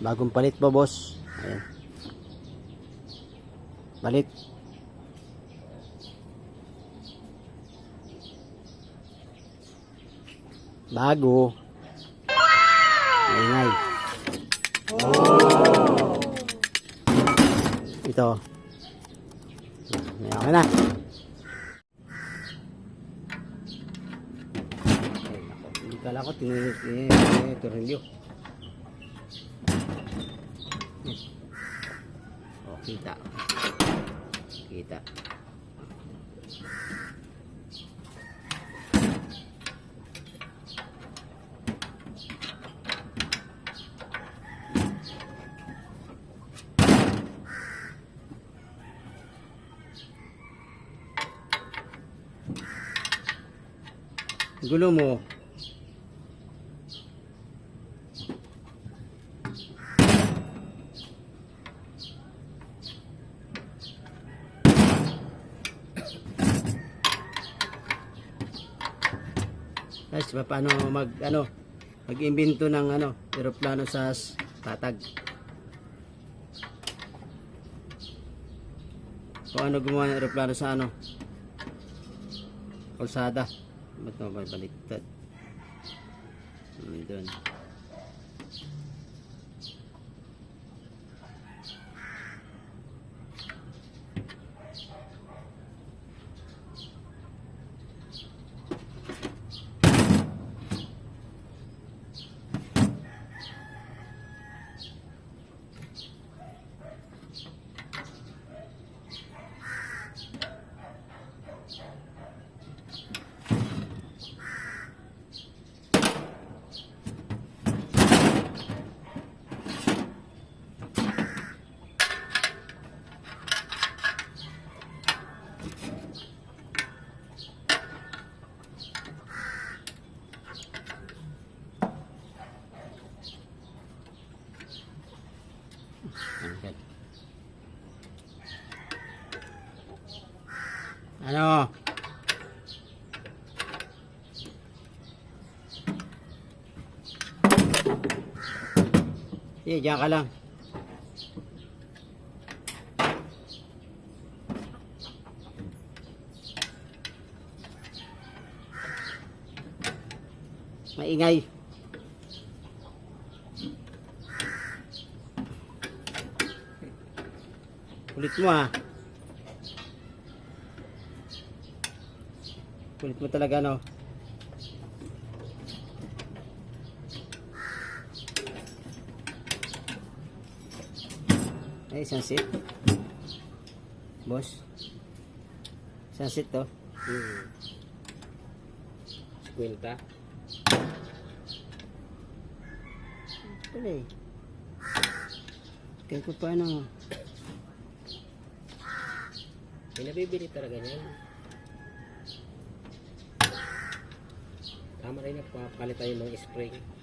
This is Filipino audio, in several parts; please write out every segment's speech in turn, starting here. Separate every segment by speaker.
Speaker 1: Bagong palit po, boss. Ayan. Palit. Bago. Ingay. Ito. May okay na. Hindi kala ko tinunod ni Tornilyo. Oh, kita. Kita. Gulo mo. Guys, paano mag ano mag-imbento ng ano eroplano sa tatag. Kung ano gumawa ng eroplano sa ano kalsada. Ba't ba baliktad? Hmm, doon. Angkat. Ano? Sige, diyan ka lang. Maingay. Kulit mo ha. Kulit mo talaga no. Ay, isang seat. Boss. Isang seat to.
Speaker 2: Hmm. Kwenta.
Speaker 1: Pala eh. Kaya ko paano.
Speaker 2: May nabibili talaga niyan. Tama rin na papalit tayo ng spring.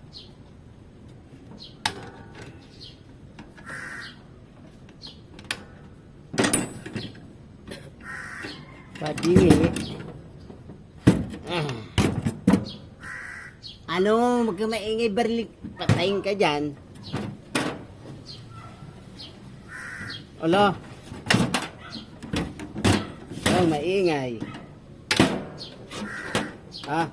Speaker 1: Ah. Ano, huwag maingay barlik. Patayin ka dyan. Alo. Oh, maingay. Ah.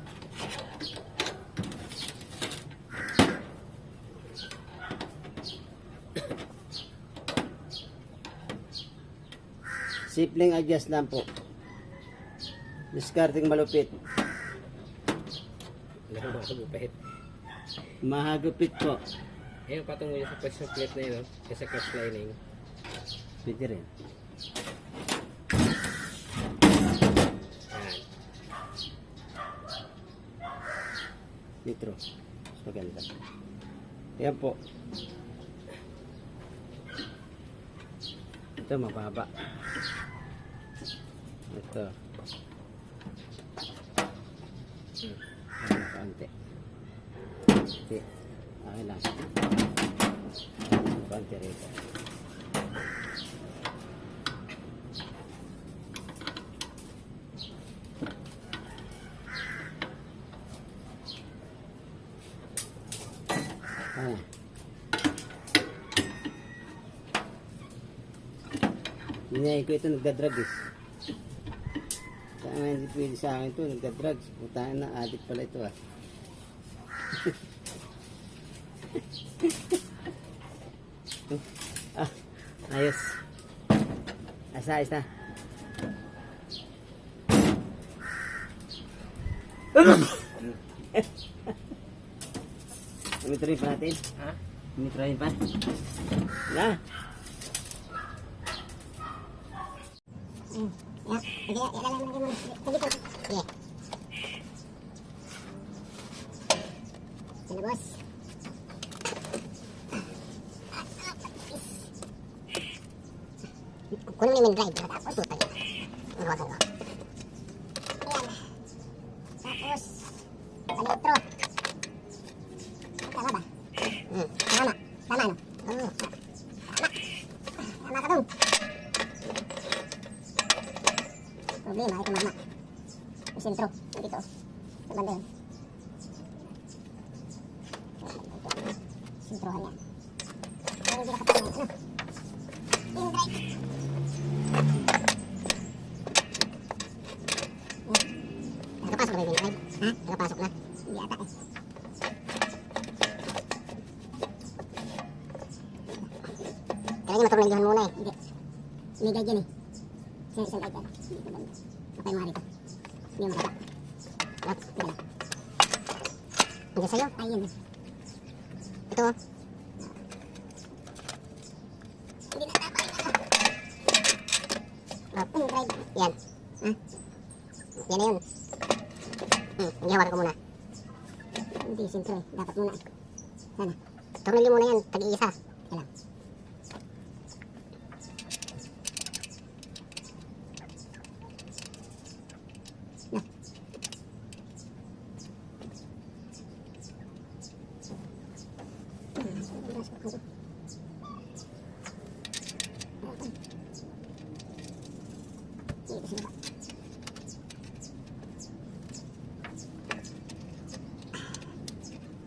Speaker 1: Simpleng adjust lang po. Discarding malupit.
Speaker 2: Bupahit?
Speaker 1: Mahagupit po.
Speaker 2: Ayun, patungo yun sa pressure plate na yun, no? Kasi cross lining.
Speaker 1: Pwede rin. Mas maganda. Yan po. Ito mababa. Ito. lastik. Ah, lastik. Bante rito. Ah. Inayay ko ito nagdadragis. Tama, hindi pwede sa akin ito. Nagdadrags. Putaan na, adik pala ito ah. Ah, ayos. Asa, ayos na. Umitroyin pa natin.
Speaker 2: Ha?
Speaker 1: Umitroyin pa. Na.
Speaker 3: Ya, sige, ilalagay mo lagi muna. Sige po. Sige. Sige, boss. Kunin mo yung drive. Tapos, puta niya. Iwasan ko. Ayan. Tapos, palitro. Tama ba? Hmm. Tama. Tama, no? Oo. Tama. Tama ka dun. Problema, ito mama. Yung sentro. Dito. Sa banda yun. Sentrohan yan. Pero hindi nakapagay. Ano? Yung drive. Nakapasok na ba yung drive? Ha? Nakapasok na? Hindi ata eh. Kailangan matulungan muna eh. Hindi. May guide yan eh. Sa isang guide yan. Patay mo nga rito. Hindi mo makita. Yup, tignan. Andiyan sa'yo? Ayun. Ito oh. Hindi na tapay na. Drive. Yan. Ha? Yan na. Hmm, hindi hawakan ko muna. Hindi, siyempre. Dapat muna. Sana. Tornilyo muna yan. Tag-iisa. Teka lang. Dito sa baba.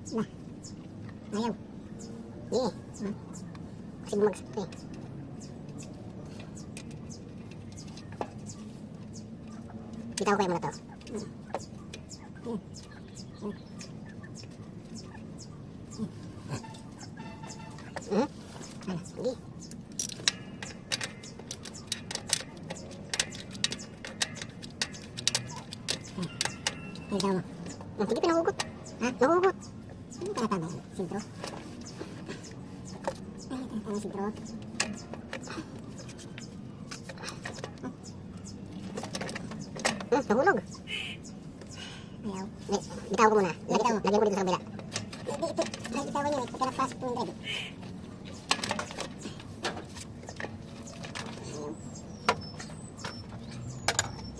Speaker 3: Na. Ayaw. Hindi eh. Ha? Kasi bumagsak to eh. Bitaw ko kayo muna to. Hmm? Ano? Hindi. Ay, daw mo. Sige, pinahugot. Ha? Nahugot. Ano ka natanda? Sintro? Ay, ito ang sintro. Hmm, nahulog. Ayaw. Hindi, bitaw ko muna. Lagyan mo. Lagyan ko dito sa kabila. Bitawan yan eh. Pagka napasok po yung drive.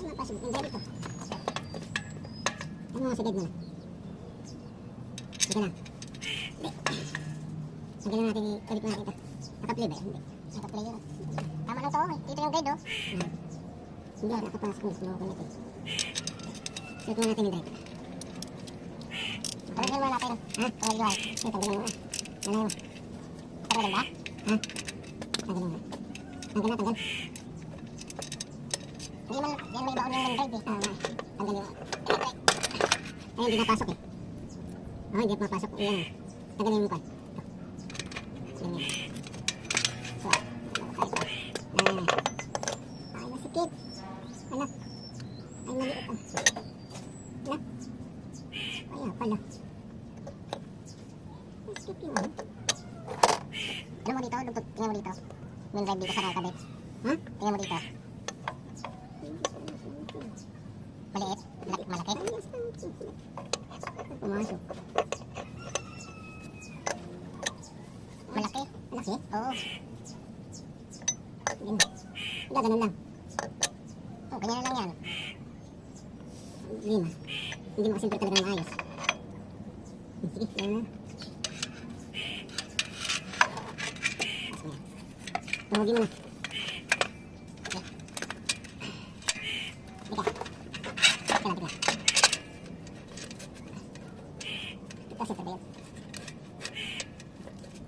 Speaker 3: Napasok yung drive ito. Ano mga sagad mo na? Sige na. Sige na natin, i-edit mo natin ito. Naka-play ba yan? Hindi. Naka-play yun. Tama lang to, eh. Dito yung guide, oh. Hmm. Hindi, nakapasok mo. Sumawa ko natin. Set mo natin yung drive. Tanggalin mo natin. Ha? Tanggalin mo. Ay, tanggalin mo. Tanggalin mo. Tanggalin ba? Ha? Tanggalin mo. Tanggal na, tanggal. Hindi man, yan may baon yung drive eh. Ah, tanggalin mo. Ay, hindi napasok eh. Oh, hindi papasok. Yan. Tagalin mo pa. Ito. Yan. So, okay pa. Ah. Ay, masikip. Anak. Ay, maliit ah. Anak. Ay, ah, pala. Masikip yun. ah. Tingnan mo dito, dugtog. Tingnan mo dito. Main drive dito sa kakabit. Ha? Tingnan mo dito. Maliit? Malaki? Malaki? Pumasok. Malaki? Malaki? Oo. Ganun. Hindi, ganun lang. Oo, ganyan lang yan. Lima. Hindi makasimple talaga ng ayos. Sige, na. Tawagin mo na. Okay. Teka. Teka lang, teka. Ito sa ba yun?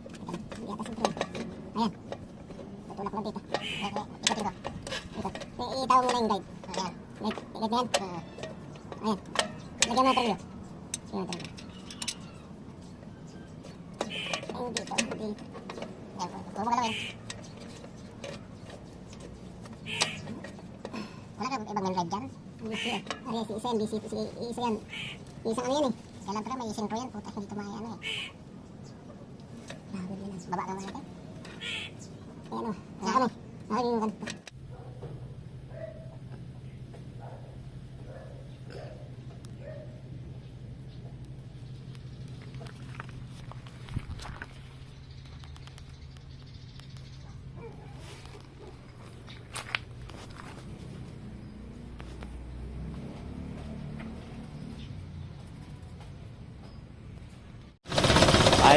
Speaker 3: Teka lang, hindi ata sentro. Ayan. Ito. Tulak lang dito. Ikot dito. Ikot. Itaw mo na yung guide. Ayan. Guide, guide na yan. Ayan. Lagyan mo ng tornilyo. Lagyan mo ng tornilyo. Ayun dito. Dito. Ayan. Huwag mo galawin. Wala ka ibang ride dyan? Ari, si isa yan, BC, si isa yan. Isang ano yan eh. Kailan pala may isang pro yan, puta, hindi tumaya ano eh. Bago din. Baba ka natin. Ayan o, wala kami. Nakagin yung ganito.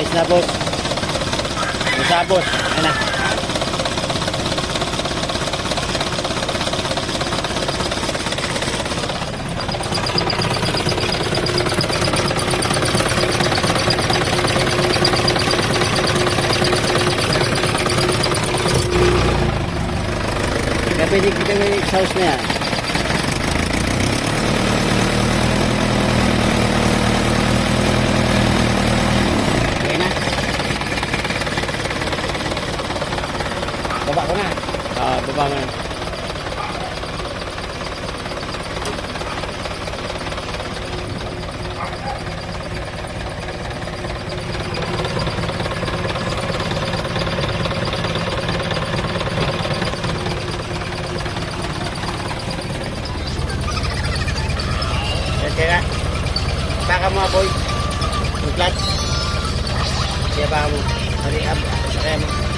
Speaker 1: Ayos na, boss. Boss. Ayan na. Pwede kita may exhaust na yan. Okay na. Baba ko na. Ah, baba mo na. Yan kaya. Saka mo boy. Yung clutch. Kaya ba mo? Hari ab.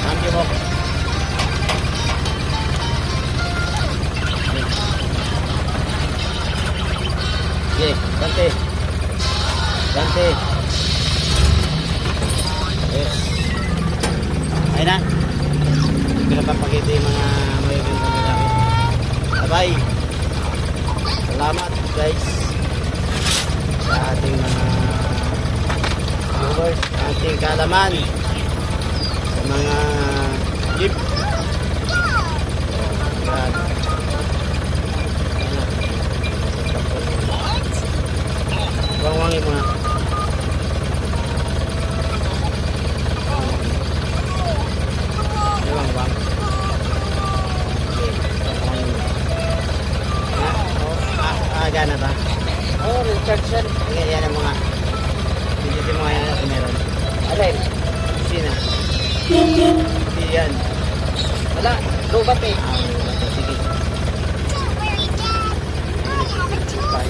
Speaker 1: Mo. Cambio mo. Sige, Dante. Dante. Yes. Ayun na. Pinapapakita yung mga mayroon sa lalaki. Bye-bye. Salamat guys sa ating mga viewers, ating kalaman mga jeep. Yan. Wangwangin mo.